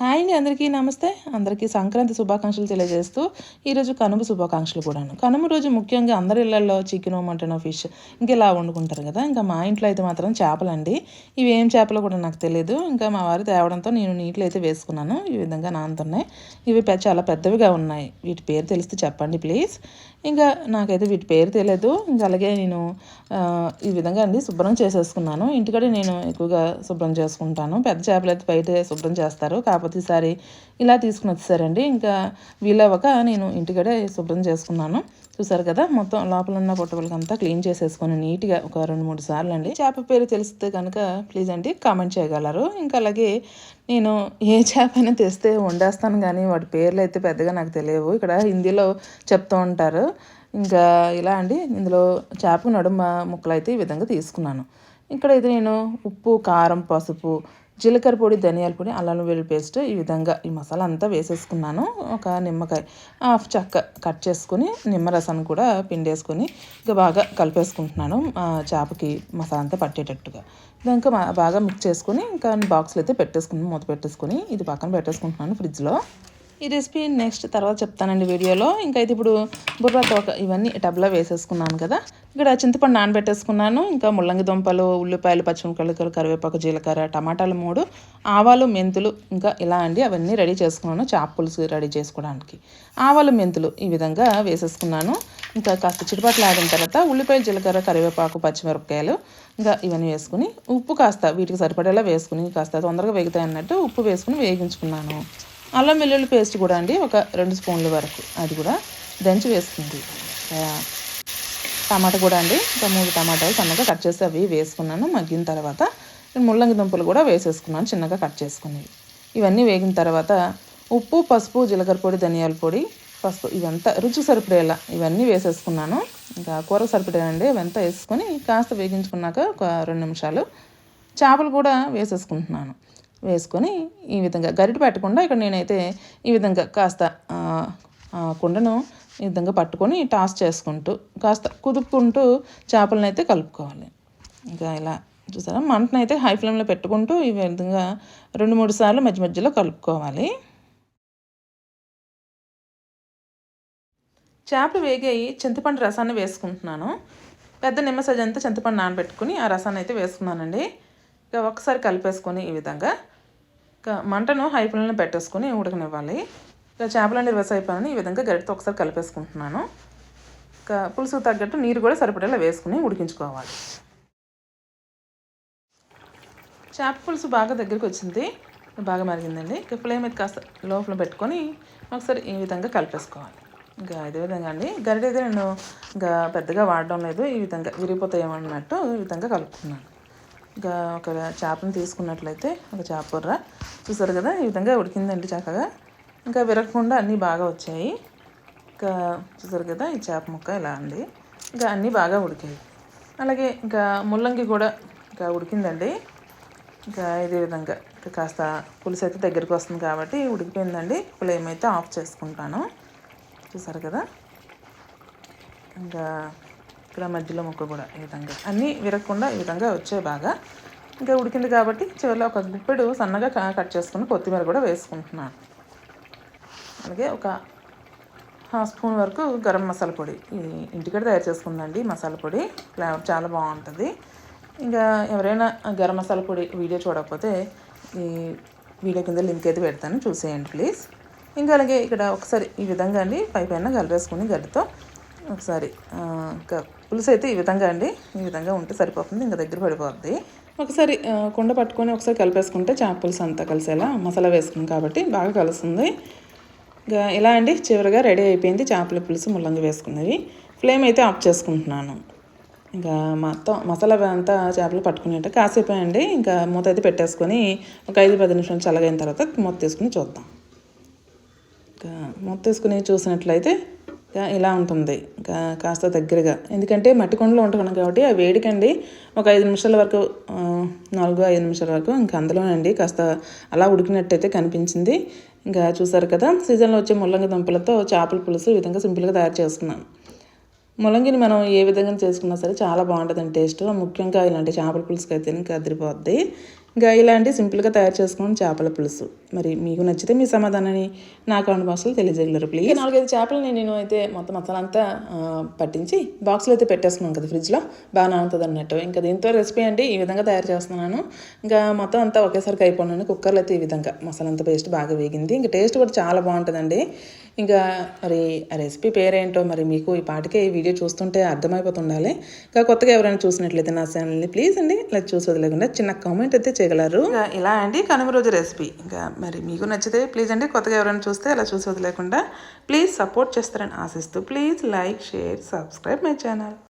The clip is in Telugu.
హాయ్ అండి అందరికీ నమస్తే. అందరికీ సంక్రాంతి శుభాకాంక్షలు తెలియజేస్తూ ఈరోజు కనుమ శుభాకాంక్షలు కూడాను. కనుమ రోజు ముఖ్యంగా అందరి ఇళ్ళలో చికెన్ మటన్ ఫిష్ ఇంకా ఇలా వండుకుంటారు కదా ఇంకా మా ఇంట్లో అయితే మాత్రం చేపలండి. ఇవి ఏం చేపలు కూడా నాకు తెలియదు ఇంకా మా వారి తేవడంతో నేను నీటిలో అయితే వేసుకున్నాను. ఈ విధంగా నానుతున్నాయి. ఇవి చాలా పెద్దవిగా ఉన్నాయి. వీటి పేరు తెలిస్తే చెప్పండి ప్లీజ్. ఇంకా నాకైతే వీటి పేరు తెలియదు ఇంకా అలాగే నేను ఈ విధంగా అండి శుభ్రం చేసేసుకున్నాను. ఇంటికాడ నేను ఎక్కువగా శుభ్రం చేసుకుంటాను. పెద్ద చేపలు అయితే బయట శుభ్రం చేస్తారు. కాకపోతే ఈసారి ఇలా తీసుకుని వచ్చేసారండి. ఇంకా వీలవ్వక నేను ఇంటికాడే శుభ్రం చేసుకున్నాను. చూసారు కదా మొత్తం లోపల ఉన్న పొట్టవలకంతా క్లీన్ చేసేసుకొని నీట్గా ఒక రెండు మూడు సార్లు అండి చేప పేరు తెలిస్తే కనుక ప్లీజ్ అండి కామెంట్ చేయగలరు. ఇంకా అలాగే నేను ఏ చేప తెస్తే వండేస్తాను కానీ వాటి పేర్లు అయితే పెద్దగా నాకు తెలియవు. ఇక్కడ హిందీలో చెప్తూ ఉంటారు. ఇంకా ఇలా అండి. ఇందులో చేపకు నడుమ ముక్కలు అయితే ఈ విధంగా తీసుకున్నాను. ఇక్కడైతే నేను ఉప్పు కారం పసుపు జీలకర్ర పొడి ధనియాల పొడి అల్లం వెల్లుల్లి పేస్ట్ ఈ విధంగా ఈ మసాలా అంతా వేసేసుకున్నాను. ఒక నిమ్మకాయ హాఫ్ చెక్క కట్ చేసుకుని నిమ్మరసాన్ని కూడా పిండేసుకొని ఇంకా బాగా కలిపేసుకుంటున్నాను. చేపకి మసాలా అంతా పట్టేటట్టుగా. ఇంకా బాగా మిక్స్ చేసుకొని ఇంకా బాక్స్లో అయితే పెట్టేసుకుని మూత పెట్టేసుకొని ఇది పక్కన పెట్టేసుకుంటున్నాను ఫ్రిడ్జ్లో. ఈ రెసిపీ నెక్స్ట్ తర్వాత చెప్తానండి వీడియోలో. ఇంకా అయితే ఇప్పుడు బుర్ర తోక ఇవన్నీ టబ్లో వేసేసుకున్నాను కదా. ఇక్కడ చింతపండు నానబెట్టేసుకున్నాను. ఇంకా ముల్లంగి దుంపలు ఉల్లిపాయలు పచ్చిమిరపకాయలు కరివేపాకు జీలకర్ర టమాటాలు మూడు ఆవాలు మెంతులు ఇంకా ఇలా అండి అవన్నీ రెడీ చేసుకున్నాను. చాప్ పులుసు రెడీ చేసుకోవడానికి. ఆవాలు మెంతులు ఈ విధంగా వేసేసుకున్నాను. ఇంకా కాస్త చిటిపట్లు ఆడిన తర్వాత ఉల్లిపాయలు జీలకర్ర కరివేపాకు పచ్చిమిరపకాయలు ఇంకా ఇవన్నీ వేసుకుని ఉప్పు కాస్త వీటికి సరిపడేలా వేసుకుని కాస్త తొందరగా వేగుతాయి అన్నట్టు ఉప్పు వేసుకుని వేగించుకున్నాను. అల్లం వెల్లుల్లి పేస్ట్ కూడా అండి ఒక రెండు స్పూన్ల వరకు. అది కూడా దంచి వేసుకుంది. టమాటా కూడా అండి ఒక మూడు టమాటాలు సన్నగా కట్ చేసి అవి వేసుకున్నాను. మగ్గిన తర్వాత ముల్లంగి దుంపలు కూడా వేసేసుకున్నాను చిన్నగా కట్ చేసుకుని ఇవన్నీ వేగిన తర్వాత ఉప్పు పసుపు జీలకర్ర పొడి ధనియాల పొడి పసుపు ఇవంతా రుచి సరిపడేలా ఇవన్నీ వేసేసుకున్నాను. ఇంకా కూర సరిపడేనండి ఇవంతా వేసుకొని కాస్త వేగించుకున్నాక ఒక రెండు నిమిషాలు చేపలు కూడా వేసేసుకుంటున్నాను. వేసుకొని ఈ విధంగా గరిటె పెట్టకుండా ఇక్కడ నేనైతే ఈ విధంగా కాస్త కుండను ఈ విధంగా పట్టుకొని టాస్ చేసుకుంటూ కాస్త కుదుపుకుంటూ చేపలను అయితే కలుపుకోవాలి. ఇంకా ఇలా చూసారా? మంటను అయితే హై ఫ్లేమ్లో పెట్టుకుంటూ ఈ విధంగా రెండు మూడు సార్లు మధ్య మధ్యలో కలుపుకోవాలి. చేపలు వేగాయి చింతపండు రసాన్ని వేసుకుంటున్నాను. పెద్ద నిమ్మసజ్జంతా చింతపండు నానబెట్టుకుని ఆ రసాన్ని అయితే వేసుకున్నానండి. ఇక ఒకసారి కలిపేసుకొని ఈ విధంగా ఇక మంటను హై పెట్టేసుకొని ఉడకనివ్వాలి. ఇక చేపలన్నీ రస ఈ విధంగా గరిటతో ఒకసారి కలిపేసుకుంటున్నాను. ఇక పులుసు తగ్గట్టు నీరు కూడా సరిపడేలా వేసుకుని ఉడికించుకోవాలి. చేప పులుసు బాగా దగ్గరికి వచ్చింది. బాగా మరిగిందండి. ఇక ఫ్లేమ్ అయితే కాస్త లోపల పెట్టుకొని ఒకసారి ఈ విధంగా కలిపేసుకోవాలి. ఇంకా ఇదే విధంగా అండి. గరిట అయితే నేను ఇంకా పెద్దగా వాడడం లేదు. ఈ విధంగా విరిగిపోతాయేమన్నట్టు ఈ విధంగా కలుపుకున్నాను. ఒక చేపను తీసుకున్నట్లయితే ఒక చేపర్ర చూసారు కదా ఈ విధంగా ఉడికిందండి చక్కగా ఇంకా విరగకుండా అన్నీ బాగా వచ్చాయి. ఇంకా చూసారు కదా ఈ చేప ముక్క ఇలా అండి ఇంకా అన్నీ బాగా ఉడికాయి. అలాగే ఇంకా ముల్లంగి కూడా ఇంకా ఉడికిందండి. ఇంకా ఇదే విధంగా ఇంకా కాస్త పులుసు అయితే దగ్గరికి వస్తుంది కాబట్టి ఉడికిపోయిందండి. ఫ్లేమ్ అయితే ఆఫ్ చేసుకుంటాను. చూసారు కదా? ఇంకా ఇక్కడ మధ్యలో ముక్క కూడా ఈ విధంగా. అన్నీ విరగకుండా ఈ విధంగా వచ్చే బాగా. ఇంకా ఉడికింది కాబట్టి చివరిలో ఒక గుప్పెడు సన్నగా కట్ చేసుకుని కొత్తిమీర కూడా వేసుకుంటున్నాను. అలాగే ఒక హాఫ్ స్పూన్ వరకు గరం మసాలా పొడి. ఈ ఇంటికడ తయారు చేసుకుందండి మసాలా పొడి. ఫ్లేవర్ చాలా బాగుంటుంది. ఇంకా ఎవరైనా గరం మసాలా పొడి వీడియో చూడకపోతే ఈ వీడియో కింద లింక్ అయితే పెడతాను. చూసేయండి ప్లీజ్. ఇంకా అలాగే ఇక్కడ ఒకసారి ఈ విధంగా అండి పై పైన కలిపేసుకుని గడ్డతో ఒకసారి ఇంకా పులుసు అయితే ఈ విధంగా అండి. ఈ విధంగా ఉంటే సరిపోతుంది ఇంకా దగ్గర పడిపోద్ది. ఒకసారి కుండ పట్టుకొని ఒకసారి కలిపేసుకుంటే చేప పులుసు అంతా కలిసేలా మసాలా వేసుకున్నాం కాబట్టి బాగా కలుస్తుంది. ఇంకా ఇలా అండి చివరిగా రెడీ అయిపోయింది చేపల పులుసు ముల్లంగి వేసుకున్నవి ఫ్లేమ్ అయితే ఆఫ్ చేసుకుంటున్నాను. ఇంకా మొత్తం మసాలా అంతా చేపలు పట్టుకునేట కాసేపు అండి. ఇంకా మూత అయితే పెట్టేసుకొని ఒక ఐదు పది నిమిషాలు చల్లగైన తర్వాత మూత తీసుకుని చూద్దాం. ఇంకా మూత తీసుకుని చూసినట్లయితే ఇలా ఉంటుంది. ఇంకా కాస్త దగ్గరగా. ఎందుకంటే మట్టి కొండలో ఉంటున్నాం కాబట్టి ఆ వేడికండి ఒక ఐదు నిమిషాల వరకు నాలుగు ఐదు నిమిషాల వరకు ఇంకా అందులోనండి కాస్త అలా ఉడికినట్టయితే కనిపించింది. ఇంకా చూసారు కదా సీజన్లో వచ్చే ముల్లంగి దుంపలతో చేపల పులుసు ఈ విధంగా సింపుల్గా తయారు చేసుకున్నాను. ముల్లంగిని మనం ఏ విధంగా చేసుకున్నా సరే చాలా బాగుంటుంది టేస్ట్. ముఖ్యంగా ఇలాంటి చేపల పులుసుకి అయితే ఇంకా అదిరిపోద్ది. ఇంకా ఇలాంటి సింపుల్గా తయారు చేసుకుని చేపల పులుసు. మరి మీకు నచ్చితే మీ సమాధానాన్ని నా కామెంట్ బాక్స్లో తెలియజేయగలరు ప్లీజ్ నాలుగైదు చేపలని నేను అయితే మొత్తం మసాలా అంతా పట్టించి బాక్స్లో అయితే పెట్టేస్తున్నాను కదా ఫ్రిడ్జ్లో. బాగా నానుతుంది అన్నట్టు. ఇంకా దీంతో రెసిపీ అంటే ఈ విధంగా తయారు చేస్తున్నాను. ఇంకా మొత్తం అంతా ఒకేసారికి అయిపోయినాను కుక్కర్లో అయితే ఈ విధంగా మసాలంతా పేస్ట్ బాగా వేగింది. ఇంకా టేస్ట్ కూడా చాలా బాగుంటుందండి. ఇంకా మరి ఆ రెసిపీ పేరేంటో మరి మీకు ఈ పాటికే ఈ వీడియో చూస్తుంటే అర్థమైపోతుండాలి. ఇంకా కొత్తగా ఎవరైనా చూసినట్లయితే నా ఛానల్ని ప్లీజ్ అండి ఇలా చూసి వదిలేకుండా చిన్న కామెంట్ అయితే చేయగలరు? ఇంకా ఇలా అండి కనుమ రోజు రెసిపీ ఇంకా మరి మీకు నచ్చితే ప్లీజ్ అండి కొత్తగా ఎవరైనా చూస్తే అలా చూసి వదిలేకుండా ప్లీజ్ సపోర్ట్ చేస్తారని ఆశిస్తూ please like share subscribe my channel